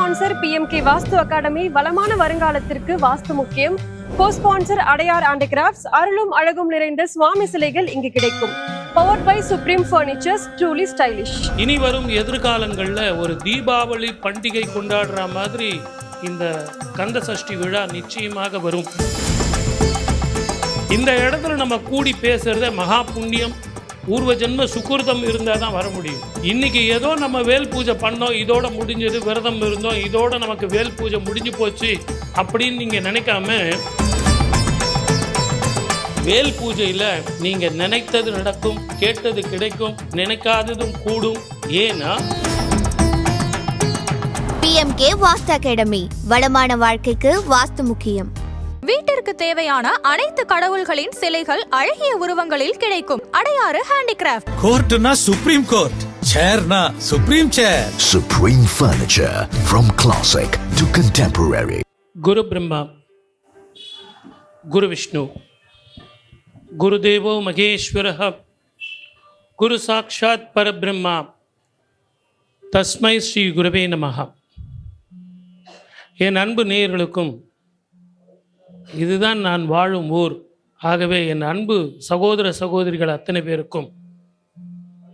Sponsor PMK வாஸ்து academy வளமான வருங்காலத்திற்கு வாஸ்து முக்கியம். Co sponsor Adyar and crafts அருளும் அழகும் நிறைந்த சுவாமி சிலைகள் இங்கு கிடைக்கும். Power by supreme furnitures truly stylish இனி வரும் எதிர்காலங்களில் ஒரு தீபாவளி பண்டிகை கொண்டாடுற மாதிரி இந்த கந்த சஷ்டி விழா நிச்சயமாக வரும். இந்த இடத்துல நம்ம கூடி பேசுறத மகா புண்ணியம். பூர்வ ஜென்ம சுக்கிருதம் இருந்தால் தான் வர முடியும். இன்னைக்கு ஏதோ நம்ம வேல் பூஜை பண்ணோம் இதோட முடிஞ்சது விரதம் இருந்தோம் இதோட நமக்கு வேல் பூஜை முடிஞ்சு போச்சு அப்படின்னு நீங்கள் நினைக்காம வேல் பூஜையில் நீங்கள் நினைத்தது நடக்கும் கேட்டது கிடைக்கும் நினைக்காததும் கூடும். ஏன்னா பிஎம்கே வாஸ்து அகாடமி வளமான வாழ்க்கைக்கு வாஸ்து முக்கியம். வீட்டிற்கு தேவையான அனைத்து கடவுள்களின் சிலைகள் அழகிய உருவங்களில் கிடைக்கும். அடையாறு ஹேண்டிகிராஃப்ட் கோர்ட்னா supreme court சேர்னா supreme chair Supreme Furniture from classic to contemporary. குரு பிரம்மா குரு விஷ்ணு குருதேவோ மகேஸ்வர குரு சாட்சாத் பரபிரம்மா தஸ்மை ஸ்ரீ குருவே நமஹ. என் அன்பு நேயர்களுக்கும் இதுதான் நான் வாழும் ஊர். ஆகவே என் அன்பு சகோதர சகோதரிகள் அத்தனை பேருக்கும்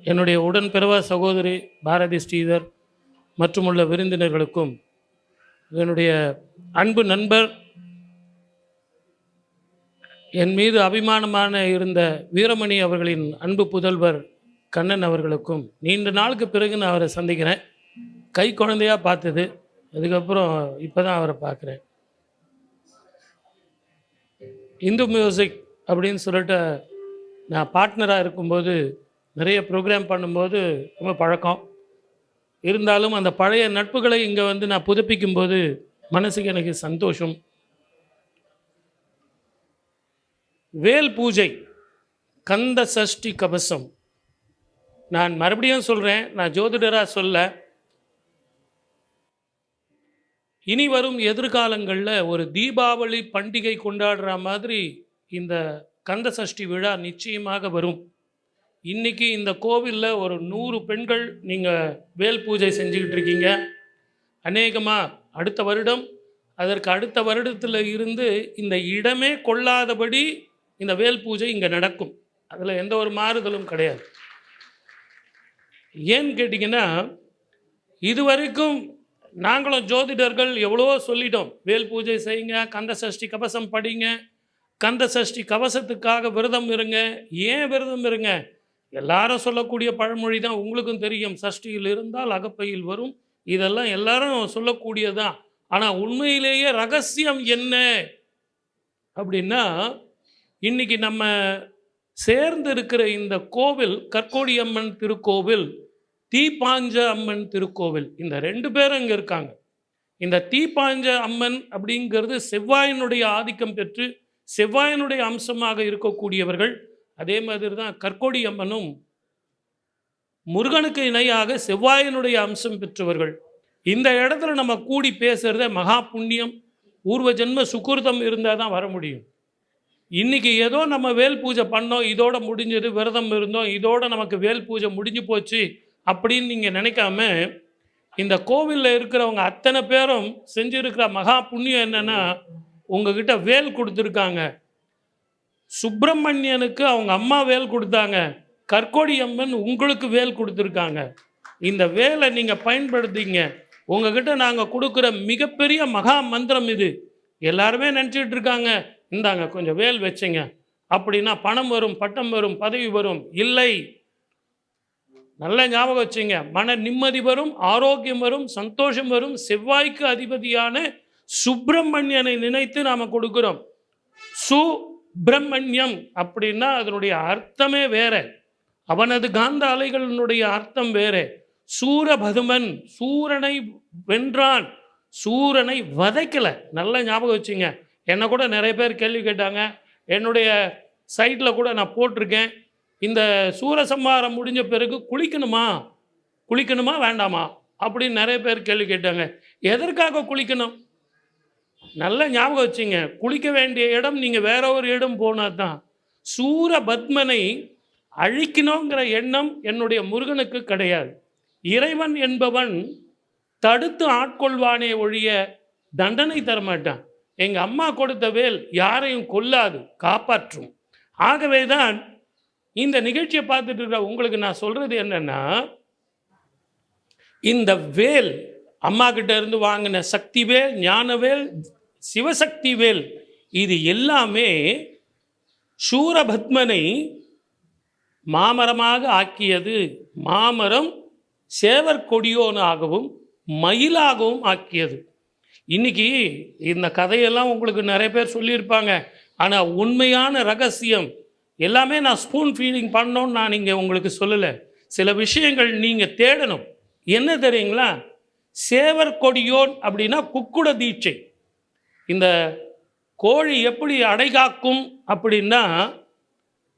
என்னுடைய உடன்பிறவா சகோதரி பாரதி ஸ்ரீதர் மற்றுமுள்ள விருந்தினர்களுக்கும் என்னுடைய அன்பு நண்பர் என் மீது அபிமானமான இருந்த வீரமணி அவர்களின் அன்பு புதல்வர் கண்ணன் அவர்களுக்கும் நீண்ட நாளுக்கு பிறகு நான் அவரை சந்திக்கிறேன். கை குழந்தையாக பார்த்தது. அதுக்கப்புறம் இப்போ தான் அவரை பார்க்குறேன். இந்து மியூசிக் அப்படின்னு சொல்லிட்டு நான் பார்ட்னராக இருக்கும்போது நிறைய ப்ரோக்ராம் பண்ணும்போது ரொம்ப பழக்கம். இருந்தாலும் அந்த பழைய நட்புகளை இங்கே வந்து நான் புதுப்பிக்கும் போது மனசுக்கு எனக்கு சந்தோஷம். வேல் பூஜை கந்த சஷ்டி கவசம். நான் மறுபடியும் சொல்கிறேன் நான் ஜோதிடராக சொல்ல இனி வரும் எதிர்காலங்களில் ஒரு தீபாவளி பண்டிகை கொண்டாடுற மாதிரி இந்த கந்த சஷ்டி விழா நிச்சயமாக வரும். இன்னைக்கு இந்த கோவிலில் ஒரு நூறு பெண்கள் நீங்கள் வேல் பூஜை செஞ்சுக்கிட்டு இருக்கீங்க. அநேகமாக அடுத்த வருடம் அதற்கு அடுத்த வருடத்தில் இருந்து இந்த இடமே கொள்ளாதபடி இந்த வேல் பூஜை இங்கே நடக்கும். அதில் எந்த ஒரு மாறுதலும் கிடையாது. ஏன்னு கேட்டிங்கன்னா இதுவரைக்கும் நாங்களும் ஜோதிடர்கள் எவ்வளவோ சொல்லிட்டோம். வேல் பூஜை செய்யுங்க கந்த சஷ்டி கவசம் படிங்க கந்த சஷ்டி கவசத்துக்காக விரதம் இருங்க. ஏன் விரதம் இருங்க? எல்லாரும் சொல்லக்கூடிய பழமொழி தான் உங்களுக்கும் தெரியும். சஷ்டியில் இருந்தால் அகப்பையில் வரும். இதெல்லாம் எல்லாரும் சொல்லக்கூடியதுதான். ஆனால் உண்மையிலேயே ரகசியம் என்ன? அப்படின்னா இன்னைக்கு நம்ம சேர்ந்து இருக்கிற இந்த கோவில் கற்கோடி அம்மன் திருக்கோவில் தீப்பாஞ்ச அம்மன் திருக்கோவில். இந்த ரெண்டு பேரும் இங்கே இருக்காங்க. இந்த தீப்பாஞ்ச அம்மன் அப்படிங்கிறது செவ்வாயினுடைய ஆதிக்கம் பெற்று செவ்வாயினுடைய அம்சமாக இருக்கக்கூடியவர்கள். அதே மாதிரி தான் கற்கொடி அம்மனும் முருகனுக்கு இணையாக செவ்வாயினுடைய அம்சம் பெற்றவர்கள். இந்த இடத்துல நம்ம கூடி பேசுகிறத மகா புண்ணியம். பூர்வ ஜென்ம சுக்கிருதம் இருந்தால் தான் வர முடியும். இன்றைக்கி ஏதோ நம்ம வேல் பூஜை பண்ணோம் இதோட முடிஞ்சது விரதம் இருந்தோம் இதோட நமக்கு வேல் பூஜை முடிஞ்சு போச்சு அப்படின்னு நீங்கள் நினைக்காம இந்த கோவிலில் இருக்கிறவங்க அத்தனை பேரும் செஞ்சுருக்கிற மகா புண்ணியம் என்னன்னா உங்ககிட்ட வேல் கொடுத்துருக்காங்க. சுப்பிரமணியனுக்கு அவங்க அம்மா வேல் கொடுத்தாங்க. கற்கோடி அம்மன் உங்களுக்கு வேல் கொடுத்துருக்காங்க. இந்த வேலை நீங்கள் பயன்படுத்திங்க. உங்ககிட்ட நாங்கள் கொடுக்குற மிகப்பெரிய மகா மந்திரம் இது. எல்லாருமே நினச்சிட்டு இருக்காங்க. இந்தாங்க கொஞ்சம் வேல் வச்சுங்க. அப்படின்னா பணம் வரும் பட்டம் வரும் பதவி வரும். இல்லை. நல்ல ஞாபகம் வச்சுங்க. மன நிம்மதி வரும் ஆரோக்கியம் வரும் சந்தோஷம் வரும். செவ்வாய்க்கு அதிபதியான சுப்பிரமணியனை நினைத்து நாம் கொடுக்குறோம். சுப்பிரமணியம் அப்படின்னா அதனுடைய அர்த்தமே வேற. அவனது காந்த அலைகளினுடைய அர்த்தம் வேற. சூரபதுமன் சூரனை வென்றான். சூரனை வதைக்கல. நல்ல ஞாபகம் வச்சுங்க. என்னை கூட நிறைய பேர் கேள்வி கேட்டாங்க. என்னுடைய சைட்டில் கூட நான் போட்டிருக்கேன். இந்த சூரசம்ஹாரம் முடிஞ்ச பிறகு குளிக்கணுமா? குளிக்கணுமா வேண்டாமா? அப்படின்னு நிறைய பேர் கேள்வி கேட்டாங்க. எதற்காக குளிக்கணும்? நல்ல ஞாபகம் வச்சுங்க. குளிக்க வேண்டிய இடம் நீங்கள் வேற ஒரு இடம் போனால் தான் சூரபத்மனை அழிக்கணுங்கிற எண்ணம் என்னுடைய முருகனுக்கு கிடையாது. இறைவன் என்பவன் தடுத்து ஆட்கொள்வானே ஒழிய தண்டனை தரமாட்டான். எங்கள் அம்மா கொடுத்த வேல் யாரையும் கொல்லாது காப்பாற்றும். ஆகவே தான் இந்த நிகழ்ச்சியை பார்த்துட்டு இருக்கிற உங்களுக்கு நான் சொல்கிறது என்னென்னா இந்த வேல் அம்மா கிட்ட இருந்து வாங்கின சக்தி வேல் ஞானவேல் சிவசக்தி வேல் இது எல்லாமே சூரபத்மனை மாமரமாக ஆக்கியது. மாமரம் சேவர் கொடியோனாகவும் மயிலாகவும் ஆக்கியது. இன்னைக்கு இந்த கதையெல்லாம் உங்களுக்கு நிறைய பேர் சொல்லியிருப்பாங்க. ஆனால் உண்மையான ரகசியம் எல்லாமே நான் ஸ்பூன் ஃபீடிங் பண்ணோன்னு நான் இங்கே உங்களுக்கு சொல்லலை. சில விஷயங்கள் நீங்கள் தேடணும். என்ன தெரியுங்களா? சேவர் கொடியோன் அப்படின்னா குக்குட தீட்சை. இந்த கோழி எப்படி அடைகாக்கும் அப்படின்னா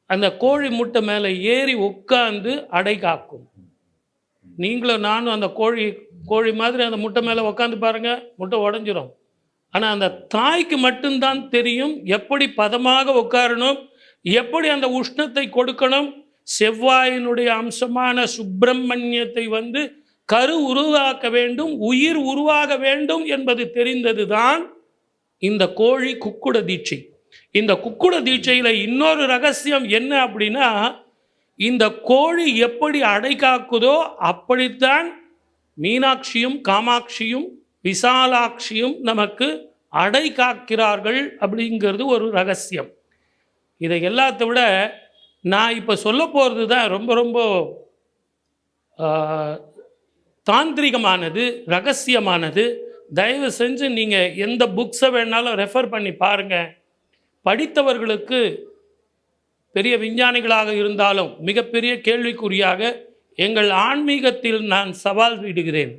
அந்த கோழி முட்டை மேலே ஏறி உட்காந்து அடை காக்கும். நீங்களும் நானும் அந்த கோழி கோழி மாதிரி அந்த முட்டை மேலே உட்காந்து பாருங்கள் முட்டை உடஞ்சிரும். ஆனால் அந்த தாய்க்கு மட்டும்தான் தெரியும் எப்படி பதமாக உட்காரணும் எப்படி அந்த உஷ்ணத்தை கொடுக்கணும்? செவ்வாயினுடைய அம்சமான சுப்பிரமணியத்தை வந்து கரு உருவாக்க வேண்டும் உயிர் உருவாக வேண்டும் என்பது தெரிந்ததுதான் இந்த கோழி குக்குட தீட்சை. இந்த குக்குட தீட்சையில் இன்னொரு ரகசியம் என்ன அப்படின்னா இந்த கோழி எப்படி அடை காக்குதோ அப்படித்தான் மீனாட்சியும் காமாட்சியும் விசாலாட்சியும் நமக்கு அடை காக்கிறார்கள் அப்படிங்கிறது ஒரு ரகசியம். இதை எல்லாத்த விட நான் இப்போ சொல்ல போகிறது தான் ரொம்ப ரொம்ப தாந்திரிகமானது ரகசியமானது. தயவு செஞ்சு நீங்கள் எந்த புக்ஸை வேணாலும் ரெஃபர் பண்ணி பாருங்கள் படித்தவர்களுக்கு பெரிய விஞ்ஞானிகளாக இருந்தாலும் மிகப்பெரிய கேள்விக்குறியாக எங்கள் ஆன்மீகத்தில் நான் சவால் விடுகிறேன்.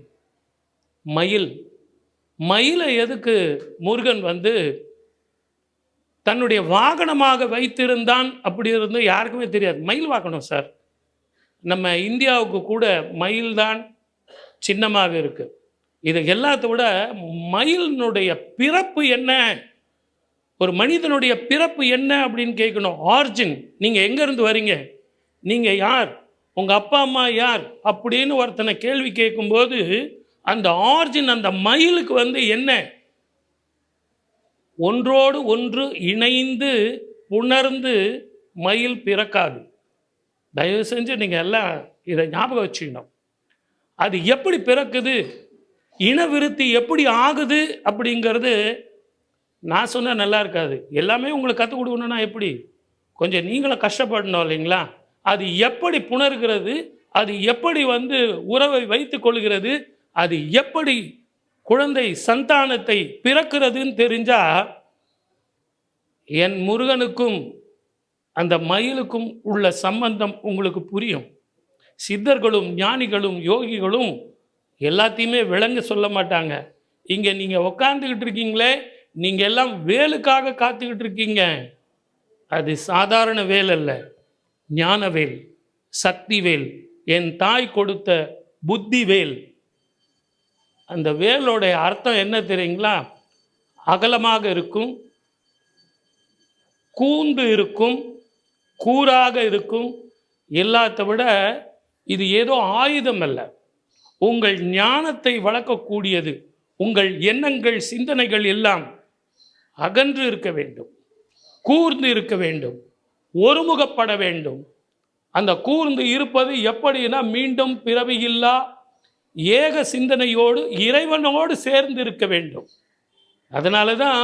மயில். மயிலை எதுக்கு முருகன் வந்து தன்னுடைய வாகனமாக வைத்திருந்தான் அப்படி இருந்தால் யாருக்குமே தெரியாது. மயில் வாகனம் சார். நம்ம இந்தியாவுக்கு கூட மயில் தான் சின்னமாக இருக்குது இது எல்லாத்த விட மயிலினுடைய பிறப்பு என்ன? ஒரு மனிதனுடைய பிறப்பு என்ன அப்படின்னு கேட்கணும். ஆர்ஜின் நீங்கள் எங்கேருந்து வரீங்க? நீங்கள் யார்? உங்கள் அப்பா அம்மா யார்? அப்படின்னு ஒருத்தனை கேள்வி கேட்கும்போது அந்த ஆர்ஜின் அந்த மயிலுக்கு வந்து என்ன? ஒன்றோடு ஒன்று இணைந்து உணர்ந்து மயில் பிறக்காது. தயவு செஞ்சு நீங்கள் எல்லாம் இதை ஞாபகம் வச்சுக்கணும். அது எப்படி பிறக்குது? இனவிருத்தி எப்படி ஆகுது அப்படிங்கிறது நான் சொன்னால் நல்லா இருக்காது. எல்லாமே உங்களுக்கு கற்றுக் கொடுக்கணும்னா எப்படி? கொஞ்சம் நீங்களும் கஷ்டப்படணும் இல்லைங்களா? அது எப்படி புணர்கிறது? அது எப்படி வந்து உறவை வைத்து கொள்கிறது? அது எப்படி குழந்தை சந்தானத்தை பிறக்கிறதுன்னு தெரிஞ்சா என் முருகனுக்கும் அந்த மயிலுக்கும் உள்ள சம்பந்தம் உங்களுக்கு புரியும். சித்தர்களும் ஞானிகளும் யோகிகளும் எல்லாத்தையுமே விளங்க சொல்ல மாட்டாங்க. இங்கே நீங்கள் உக்காந்துக்கிட்டு இருக்கீங்களே நீங்கள் எல்லாம் வேலுக்காக காத்துக்கிட்டு இருக்கீங்க. அது சாதாரண வேல் அல்ல ஞானவேல் சக்திவேல் சக்தி வேல் என் தாய் கொடுத்த புத்தி வேல் அந்த வேலோடைய அர்த்தம் என்ன தெரியுங்களா? அகலமாக இருக்கும் கூந்து இருக்கும் கூறாக இருக்கும் எல்லாத்த விட இது ஏதோ ஆயுதம் அல்ல. உங்கள் ஞானத்தை வளர்க்கக்கூடியது உங்கள் எண்ணங்கள் சிந்தனைகள் எல்லாம் அகன்று இருக்க வேண்டும் கூர்ந்து இருக்க வேண்டும் ஒருமுகப்பட வேண்டும். அந்த கூர்ந்து இருப்பது எப்படின்னா மீண்டும் பிறவியில்லா ஏக சிந்தனையோடு இறைவனோடு சேர்ந்து இருக்க வேண்டும். அதனால தான்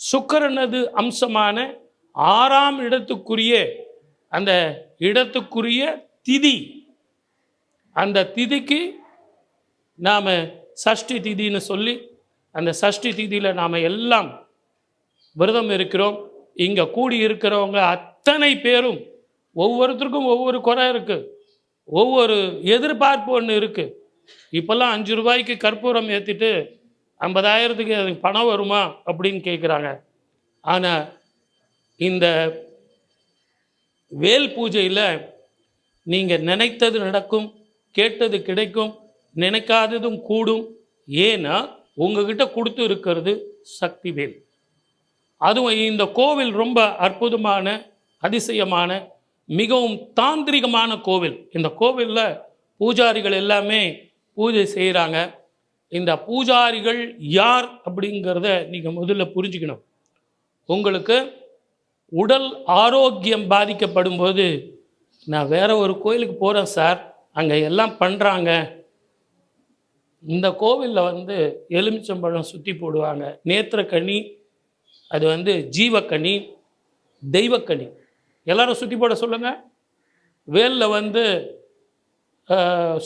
சுக்கரனது அம்சமான ஆறாம் இடத்துக்குரிய அந்த இடத்துக்குரிய திதி அந்த திதிக்கு நாம் சஷ்டி திதின்னு சொல்லி அந்த சஷ்டி திதியில் நாம் எல்லாம் விரதம் இருக்கிறோம். இங்கே கூடி இருக்கிறவங்க அத்தனை பேரும் ஒவ்வொருத்தருக்கும் ஒவ்வொரு குறை இருக்குது ஒவ்வொரு எதிர்பார்ப்பு ஒன்று இருக்குது இப்போல்லாம் அஞ்சு ரூபாய்க்கு கற்பூரம் ஏற்றிட்டு ஐம்பதாயிரத்துக்கு அதுக்கு பணம் வருமா அப்படின்னு கேட்குறாங்க ஆனால் இந்த வேல் பூஜையில் நீங்கள் நினைத்தது நடக்கும் கேட்டது கிடைக்கும் நினைக்காததும் கூடும். ஏன்னா உங்ககிட்ட கொடுத்து இருக்கிறது சக்தி வேல். அதுவும் இந்த கோவில் ரொம்ப அற்புதமான அதிசயமான மிகவும் தாந்திரிகமான கோவில். இந்த கோவிலில் பூஜாரிகள் எல்லாமே பூஜை செய்கிறாங்க இந்த பூஜாரிகள் யார் அப்படிங்கிறத நீங்கள் முதல்ல புரிஞ்சுக்கணும். உங்களுக்கு உடல் ஆரோக்கியம் பாதிக்கப்படும் போது நான் வேற ஒரு கோயிலுக்கு போகிறேன் சார். அங்கே எல்லாம் பண்ணுறாங்க இந்த கோவிலில் வந்து எலுமிச்சம்பழம் சுற்றி போடுவாங்க. நேத்திரக்கனி அது வந்து ஜீவக்கனி தெய்வக்கனி. எல்லாரும் சுற்றி போட சொல்லுங்கள் வேலில் வந்து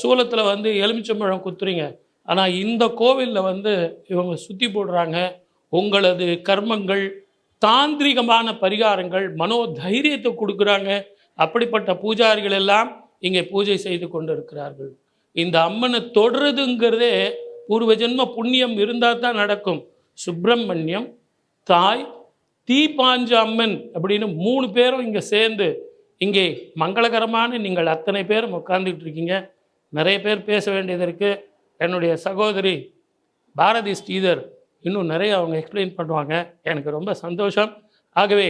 சூலத்தில் வந்து எலுமிச்சம்பழம் குத்துறீங்க. ஆனால் இந்த கோவிலில் வந்து இவங்க சுற்றி போடுறாங்க. உங்களது கர்மங்கள் தாந்திரிகமான பரிகாரங்கள் மனோதைரியத்தை கொடுக்குறாங்க. அப்படிப்பட்ட பூஜாரிகள் எல்லாம் இங்கே பூஜை செய்து கொண்டு இருக்கிறார்கள் இந்த அம்மனை தொடுறதுங்கிறதே பூர்வ ஜென்ம புண்ணியம் இருந்தால் தான் நடக்கும். சுப்பிரமணியம் தாய் தீபாஞ்ச அம்மன் அப்படின்னு மூணு பேரும் இங்கே சேர்ந்து இங்கே மங்களகரமான நீங்கள் அத்தனை பேரும் உட்கார்ந்துக்கிட்டு இருக்கீங்க நிறைய பேர் பேச வேண்டியது இருக்குது என்னுடைய சகோதரி பாரதி ஸ்ரீதர் இன்னும் நிறைய அவங்க எக்ஸ்பிளைன் பண்ணுவாங்க. எனக்கு ரொம்ப சந்தோஷம். ஆகவே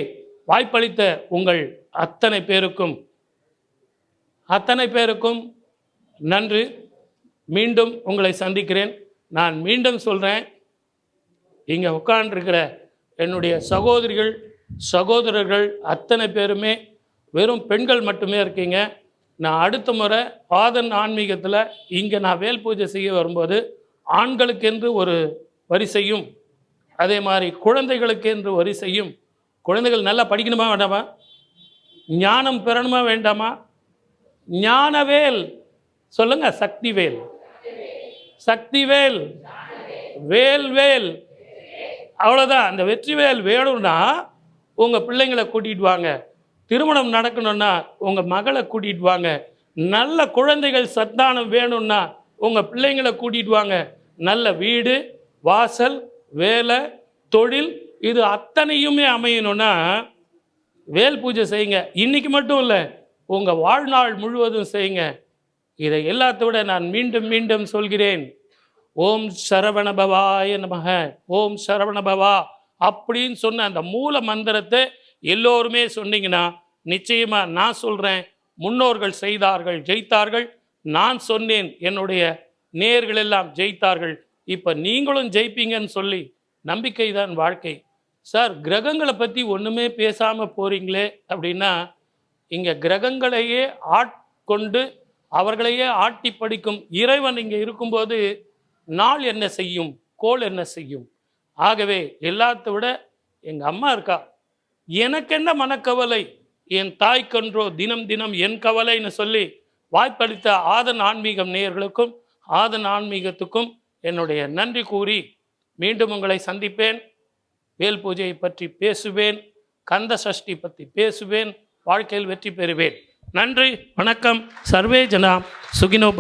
வாய்ப்பளித்த உங்கள் அத்தனை பேருக்கும் அத்தனை பேருக்கும் நன்றி. மீண்டும் உங்களை சந்திக்கிறேன். நான் மீண்டும் சொல்கிறேன் இங்கே உட்காண்டிருக்கிற என்னுடைய சகோதரிகள் சகோதரர்கள் அத்தனை பேருமே வெறும் பெண்கள் மட்டுமே இருக்கீங்க. நான் அடுத்த முறை பாதன் ஆன்மீகத்தில் இங்கே நான் வேல் பூஜை செய்ய வரும்போது ஆண்களுக்கென்று ஒரு வரிசையும் அதே மாதிரி குழந்தைகளுக்கென்று வரிசையும் குழந்தைகள் நல்லா படிக்கணுமா வேண்டாமா? ஞானம் பெறணுமா வேண்டாமா? ஞானவேல். சொல்லுங்க சக்திவேல். சக்திவேல். வேல் வேல் அவ்வளோதான் அந்த வெற்றிவேல் வேணும்னா உங்கள் பிள்ளைங்களை கூட்டிகிட்டு வாங்க. திருமணம் நடக்கணும்னா உங்கள் மகளை கூட்டிகிட்டு வாங்க. நல்ல குழந்தைகள் சத்தானம் வேணும்னா உங்கள் பிள்ளைங்களை கூட்டிகிட்டு வாங்க. நல்ல வீடு வாசல் வேலை தொழில் இது அத்தனையுமே அமையணும்னா வேல் பூஜை செய்யுங்க. இன்றைக்கி மட்டும் இல்லை உங்கள் வாழ்நாள் முழுவதும் செய்யுங்க. இதை எல்லாத்தோட விட நான் மீண்டும் மீண்டும் சொல்கிறேன். ஓம் சரவணபவாய நமக ஓம் சரவணபவா அப்படின்னு சொன்ன அந்த மூல மந்திரத்தை எல்லோருமே சொன்னீங்கன்னா நிச்சயமாக நான் சொல்கிறேன் முன்னோர்கள் செய்தார்கள் ஜெயித்தார்கள். நான் சொன்னேன் என்னுடைய நேர்கள் எல்லாம் ஜெயித்தார்கள். இப்போ நீங்களும் ஜெயிப்பீங்கன்னு சொல்லி நம்பிக்கை தான் வாழ்க்கை. சார் கிரகங்களை பற்றி ஒன்றுமே பேசாமல் போகிறீங்களே அப்படின்னா இங்கே கிரகங்களையே ஆட்கொண்டு அவர்களையே ஆட்டி படிக்கும் இறைவன் இங்கே இருக்கும்போது நாள் என்ன செய்யும் கோள் என்ன செய்யும்? ஆகவே எல்லாத்த விட எங்கள் அம்மா இருக்கா? எனக்கென்ன மனக்கவலை? என் தாய்க்கன்றோ தினம் தினம் என் கவலைன்னு சொல்லி வாய்ப்பளித்த ஆதன் ஆன்மீகம் நேயர்களுக்கும் ஆதன் ஆன்மீகத்துக்கும் என்னுடைய நன்றி கூறி மீண்டும் உங்களை சந்திப்பேன். வேல் பூஜையை பற்றி பேசுவேன். கந்த சஷ்டி பற்றி பேசுவேன். வாழ்க்கையில் வெற்றி பெறுவேன். நன்றி வணக்கம். சர்வே ஜனா சுகினோ